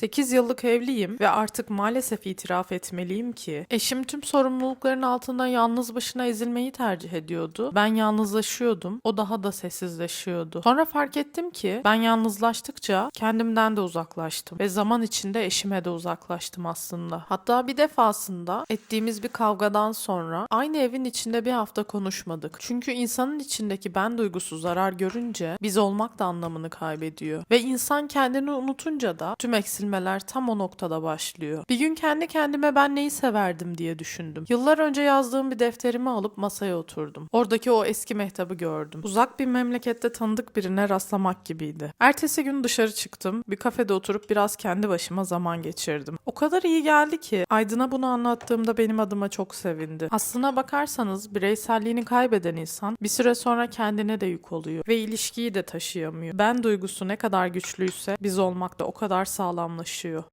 8 yıllık evliyim ve artık maalesef itiraf etmeliyim ki eşim tüm sorumlulukların altında yalnız başına ezilmeyi tercih ediyordu. Ben yalnızlaşıyordum. O daha da sessizleşiyordu. Sonra fark ettim ki ben yalnızlaştıkça kendimden de uzaklaştım ve zaman içinde eşime de uzaklaştım aslında. Hatta bir defasında ettiğimiz bir kavgadan sonra aynı evin içinde bir hafta konuşmadık. Çünkü insanın içindeki ben duygusu zarar görünce biz olmak da anlamını kaybediyor. Ve insan kendini unutunca da tüm eksilmeler tam o noktada başlıyor. Bir gün kendi kendime ben neyi severdim diye düşündüm. Yıllar önce yazdığım bir defterimi alıp masaya oturdum. Oradaki o eski mehtabı gördüm. Uzak bir memlekette tanıdık birine rastlamak gibiydi. Ertesi gün dışarı çıktım. Bir kafede oturup biraz kendi başıma zaman geçirdim. O kadar iyi geldi ki Aydın'a bunu anlattığımda benim adıma çok sevindi. Aslına bakarsanız bireyselliğini kaybeden insan bir süre sonra kendine de yük oluyor ve ilişkiyi de taşıyamıyor. Ben duygusu ne kadar güçlüyse biz olmak da o kadar sağlamlaşıyor yoğunlaşıyor.